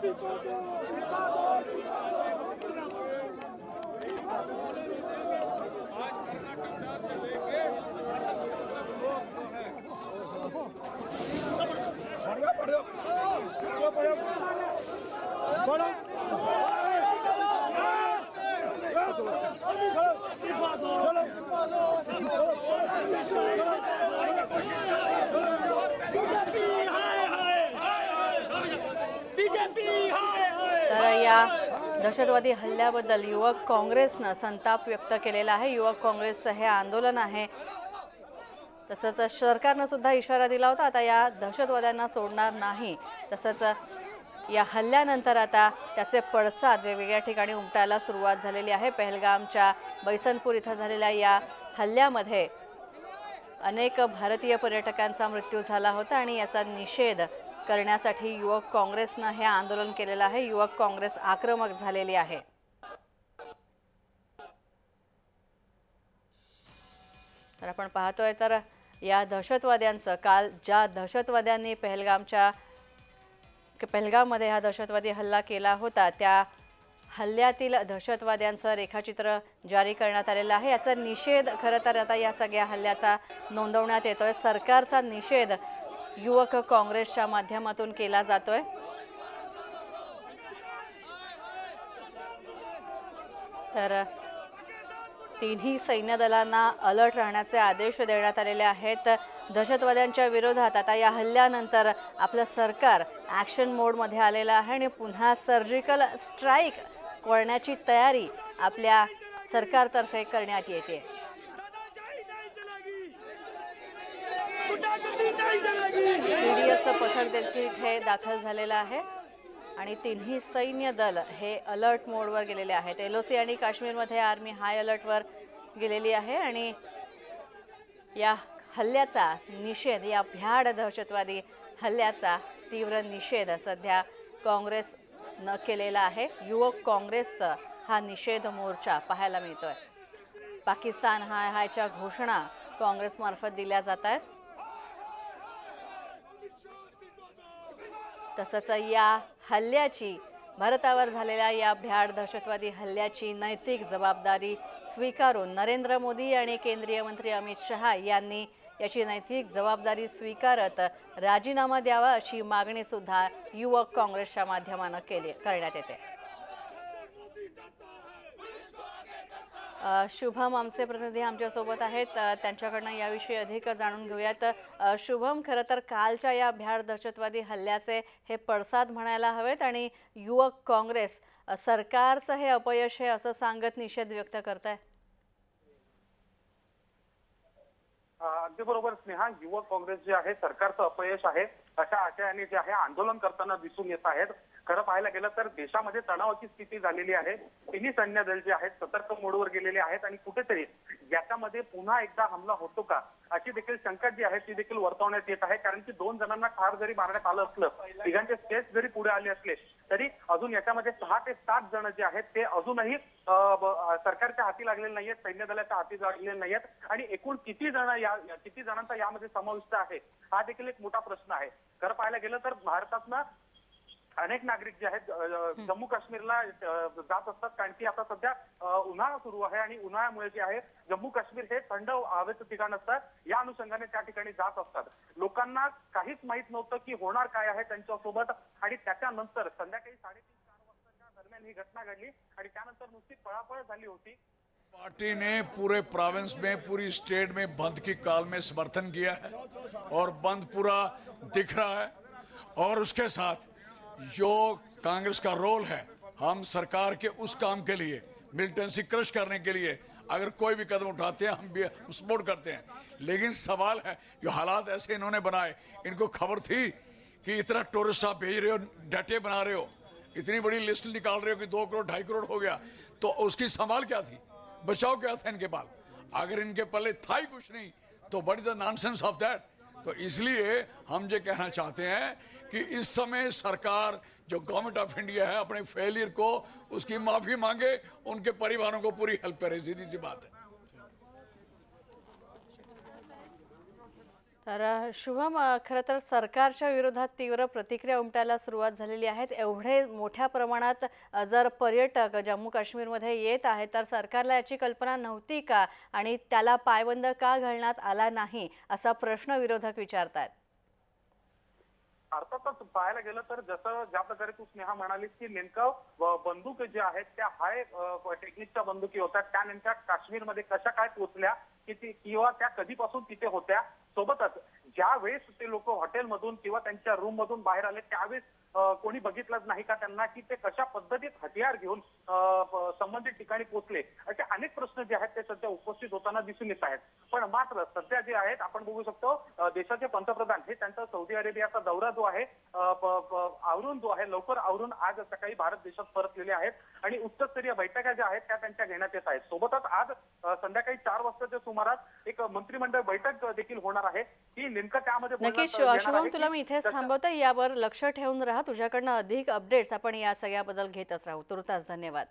Chicago! Chicago! Chicago! या दहशतवादी हल्ल्याबद्दल युवक काँग्रेसनं संताप व्यक्त केलेला आहे. युवक काँग्रेसचं हे आंदोलन आहे. तसंच सरकारनं सुद्धा इशारा दिला होता आता या दहशतवाद्यांना सोडणार नाही. तसंच या हल्ल्यानंतर आता त्याचे पडसाद वेगवेगळ्या ठिकाणी उमटायला सुरुवात झालेली आहे. पहलगामच्या बैसनपूर इथं झालेल्या या हल्ल्यामध्ये अनेक भारतीय पर्यटकांचा मृत्यू झाला होता आणि याचा निषेध करण्यासाठी युवक काँग्रेसनं हे आंदोलन केलेलं आहे. युवक काँग्रेस आक्रमक झालेली आहे. तर आपण पाहतोय तर या दहशतवाद्यांचं काल ज्या दहशतवाद्यांनी पहलगामच्या पहलगाममध्ये हा दहशतवादी हल्ला केला होता त्या हल्ल्यातील दहशतवाद्यांचं रेखाचित्र जारी करण्यात आलेलं आहे. याचा निषेध खरं तर आता या सगळ्या हल्ल्याचा नोंदवण्यात येतोय. सरकारचा निषेध युवक काँग्रेसच्या माध्यमातून केला जातोय. तर तिन्ही सैन्य दलांना अलर्ट राहण्याचे आदेश देण्यात आलेले आहेत. दहशतवाद्यांच्या विरोधात आता या हल्ल्यानंतर आपलं सरकार ॲक्शन मोडमध्ये आलेलं आहे आणि पुन्हा सर्जिकल स्ट्राईक करण्याची तयारी आपल्या सरकारतर्फे करण्यात येते. सीडीएसचं पथक देखील इथे दाखल झालेलं आहे. आणि तिन्ही सैन्य दल हे अलर्ट मोडवर गेलेले आहेत. एलओसी आणि काश्मीरमध्ये आर्मी हाय अलर्टवर गेलेली आहे. आणि या हल्ल्याचा निषेध या भ्याड दहशतवादी हल्ल्याचा तीव्र निषेध सध्या काँग्रेस न केलेला आहे. युवक काँग्रेसचा हा निषेध मोर्चा पाहायला मिळतोय. पाकिस्तान हाय हायच्या घोषणा काँग्रेसमार्फत दिल्या जात आहेत. तसंच या हल्ल्याची भारतावर झालेल्या या भ्याड दहशतवादी हल्ल्याची नैतिक जबाबदारी स्वीकारून नरेंद्र मोदी आणि केंद्रीय मंत्री अमित शहा यांनी याची नैतिक जबाबदारी स्वीकारत राजीनामा द्यावा अशी मागणीसुद्धा युवक काँग्रेसच्या माध्यमानं केली करण्यात येते. शुभम आमचे प्रतिनिधी आमच्यासोबत आहेत. त्यांच्याकडनं याविषयी अधिक जाणून घेऊयात. शुभम खरं तर कालच्या या भ्याड दहशतवादी हल्ल्याचे हे पडसाद म्हणायला हवेत आणि युवक काँग्रेस सरकारचं हे अपयश आहे असं सांगत निषेध व्यक्त करत आहे अगदी बरोबर. स्नेहा युवक काँग्रेस जे आहे सरकारचं अपयश आहे. अशा आशयाने जे आहे आंदोलन करताना दिसून येत आहेत. खरं पाहायला गेलं तर देशामध्ये तणावाची स्थिती झालेली आहे. तिन्ही सैन्य दल जे आहेत सतर्क मोडवर गेलेले आहेत आणि कुठेतरी याच्यामध्ये पुन्हा एकदा हमला होतो का? अशी देखील शंका जी आहे ती देखील वर्तवण्यात येत आहे. कारण की दोन जणांना ठार जरी मारण्यात आलं असलं तिघांचे स्टेज जरी पुढे आले असले तरी अजून याच्यामध्ये सहा ते सात जण जे आहेत ते अजूनही सरकारच्या हाती लागलेले नाहीयेत सैन्य दलाच्या हाती लागलेले नाहीयेत. आणि एकूण किती जण या- किती जणांचा यामध्ये समाविष्ट आहे हा देखील एक मोठा प्रश्न आहे. खरं पाहायला गेलं तर भारतातनं अनेक नागरिक जे आहेत जम्मू काश्मीरला जात असतात. कारण की आता सध्या उन्हाळा सुरू आहे आणि उन्हाळ्यामुळे जे आहे जम्मू काश्मीर हे थंड हवेचं ठिकाण असतं या अनुषंगाने त्या ठिकाणी जात असतात. लोकांना काहीच माहीत नव्हतं की होणार काय आहे त्यांच्यासोबत आणि त्याच्यानंतर संध्याकाळी साडेतीन चार वाजताच्या दरम्यान ही घटना घडली आणि त्यानंतर नुसती पळापळ झाली होती. पार्टी ने पूरे प्रोविंस में पूरी स्टेट में बंद की काल में समर्थन किया है और बंद पूरा दिख रहा है और उसके साथ जो कांग्रेस का रोल है, हम सरकार के उस काम के लिए मिलिटेंसी क्रश करने के लिए, अगर कोई भी कदम उठाते हैं, हम भी सपोर्ट करते हैं। लेकिन सवाल है, जो हालात ऐसे इन्होंने बनाए, इनको खबर थी कि इतना टूरिस्ट आप भेज रहे हो, डटे बना रहे हो, इतनी बड़ी लिस्ट निकाल रहे हो कि दो करोड़, ढाई करोड़ हो गया तो उसकी संभाल क्या थी? बचाव क्या था इनके पाल अगर इनके पल्ले था ही कुछ नहीं तो बड़ी द नॉनसेंस ऑफ़ दैट तो इसलिए हम ये कहना चाहते हैं कि इस समय सरकार जो गवर्नमेंट ऑफ़ इंडिया है, अपने फेलियर को, उसकी माफ़ी मांगे, उनके परिवारों को पूरी हेल्प करे, सीधी सी बात है। तर शुभम खरं तर सरकारच्या विरोधात तीव्र प्रतिक्रिया उमटायला सुरुवात झालेली आहेत एवढे मोठ्या प्रमाणात जर पर्यटक जम्मू काश्मीरमध्ये येत आहेत तर सरकारला याची कल्पना नव्हती का? आणि त्याला पायबंद का घालण्यात आला नाही? असा प्रश्न विरोधक विचारतात अर्थातच पाहायला गेलं तर जसं ज्या प्रकारे तू स्नेहा म्हणालीस की नेमकं बंदूक जे आहेत त्या हाय टेक्निकच्या बंदुकी होत्या. त्या नेमक्या काश्मीरमध्ये कशा काय पोहोचल्या की किंवा त्या कधीपासून तिथे होत्या सोबतच ज्या वेळेस ते लोक हॉटेलमधून किंवा त्यांच्या रूम मधून बाहेर आले त्यावेळेस कोणी बघितलंच नाही का त्यांना की ते कशा पद्धतीत हतियार घेऊन संबंधित ठिकाणी पोहोचले? असे अनेक प्रश्न जे आहेत ते सध्या उपस्थित होताना दिसून येत आहेत. पण मात्र सध्या जे आहेत आपण बघू शकतो देशाचे पंतप्रधान हे त्यांचा सौदी अरेबियाचा दौरा जो आहे आवरून जो आहे लवकर आवरून आज सकाळी भारत देशात परतलेले आहेत. आणि उच्चस्तरीय बैठका ज्या आहेत त्या त्यांच्या घेण्यात येत आहेत. सोबतच आज संध्याकाळी चार वाजताच्या सुमारास एक मंत्रिमंडळ बैठक देखील होणार आहे. की नेमकं त्यामध्ये नक्कीच तुला मी इथेच थांबवते यावर लक्ष ठेवून राहा. तुझ्याकडनं अधिक अपडेट्स आपण या सगळ्याबद्दल घेतच राहू. तुर्तास धन्यवाद.